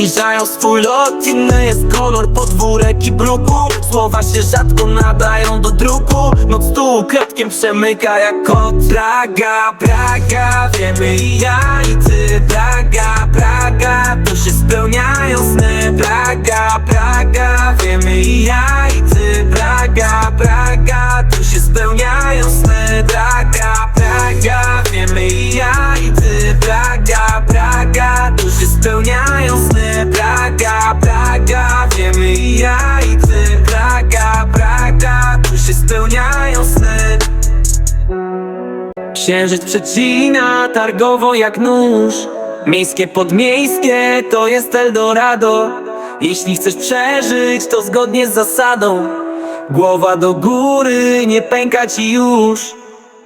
zniżają swój lot. Inny jest kolor podwórek i bruku. Słowa się rzadko nadają do druku. Noc tu kropkiem przemyka jak kot. Praga, Praga, wiemy i ja i ty. Praga, Praga, tu się spełniają sny. Praga, Praga, wiemy i ja spełniają sny Praga, Praga, wiemy i ja i ty. Praga, Praga, tu się spełniają sny Księżyc przecina targowo jak nóż. Miejskie podmiejskie to jest Eldorado. Jeśli chcesz przeżyć to zgodnie z zasadą. Głowa do góry, nie pęka ci już.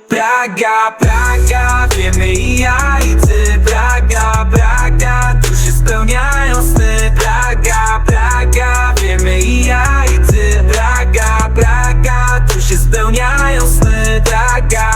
Praga, Praga, wiemy i ja i ty. Praga, spełniają sny tak jak